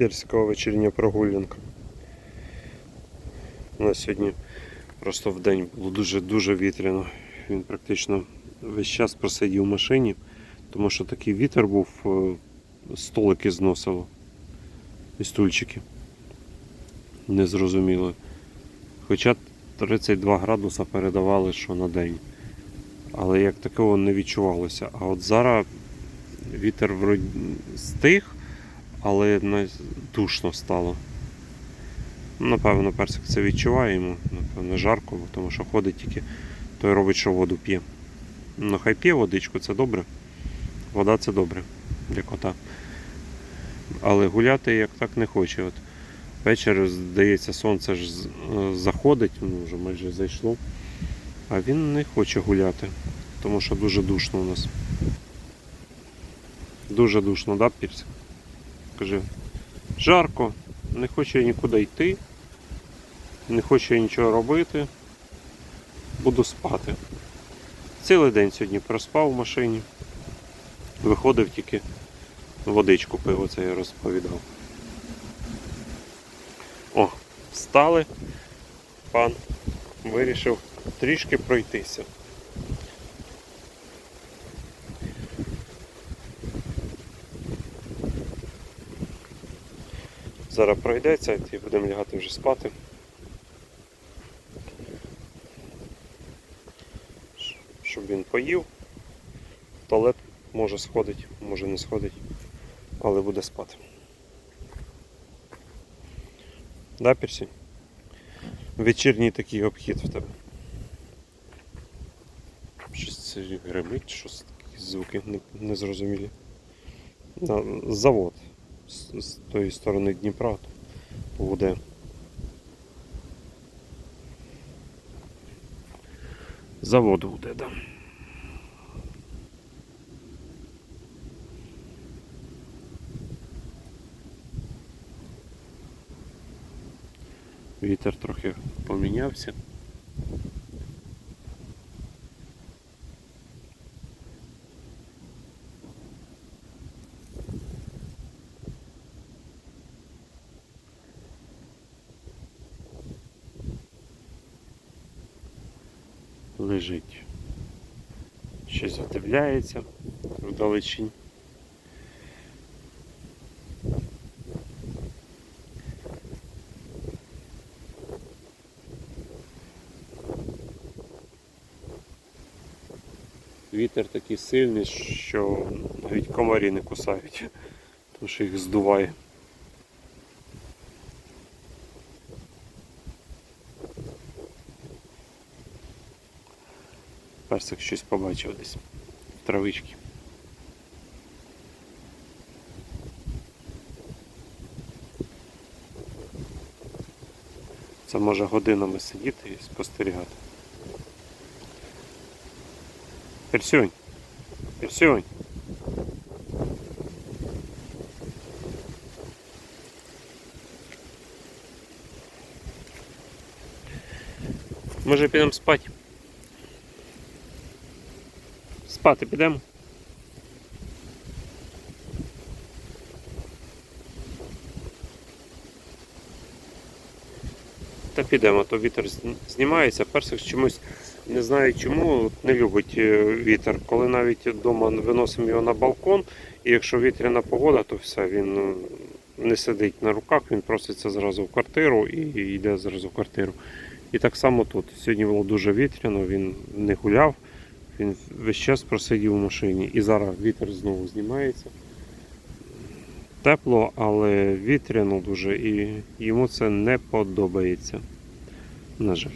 персикова вечірня прогулянка. У нас сьогодні просто в день було дуже-дуже вітряно. Він практично весь час просидів в машині, тому що такий вітер був, е, столики зносило і стульчики. Незрозуміло. Хоча 32 градуса передавали, що на день. Але як такого не відчувалося. А от зараз вітер стих, але душно стало. Напевно, персик це відчуває йому, напевно, жарко, тому що ходить тільки, той робить, що воду п'є. Ну, хай п'є водичку, це добре. Вода це добре для кота. Але гуляти як так не хоче. От Ввечері, здається, сонце ж е, заходить, ну вже майже зайшло. А він не хоче гуляти, тому що дуже душно у нас. Дуже душно, да, Пірсик? Каже, жарко, не хоче нікуди йти, не хоче нічого робити. Буду спати. Цілий день сьогодні проспав в машині. Виходив тільки водичку пив, оце я розповідав. О, встали. Пан вирішив трішки пройтися. Зараз пройдеться і будемо лягати вже спати. Щоб він поїв. Туалет може сходить, може не сходить, але буде спати. Да, Персі? Вечірній такий обхід в тебе. Щось це гримить, щось такі звуки незрозумілі. Завод з, з тої сторони Дніпра буде. Завод буде, да. Вітер трохи помінявся. Лежить. Щось задивляється вдалечінь. Вітер такий сильний, що навіть комарі не кусають, тому що їх здуває. Персик щось побачив десь в травичці. Це може годинами сидіти і спостерігати. Персюнь. Персюнь. Може підемо спати? Спати підемо? Та підемо, то вітер знімається. Персик чомусь не знаю чому не любить е, вітер. Коли навіть вдома виносимо його на балкон, і якщо вітряна погода, то все, він е, не сидить на руках, він проситься зразу в квартиру і йде зразу в квартиру. І так само тут. Сьогодні було дуже вітряно, він не гуляв, він весь час просидів у машині. І зараз вітер знову знімається. Тепло, але вітряно дуже і йому це не подобається. На жаль.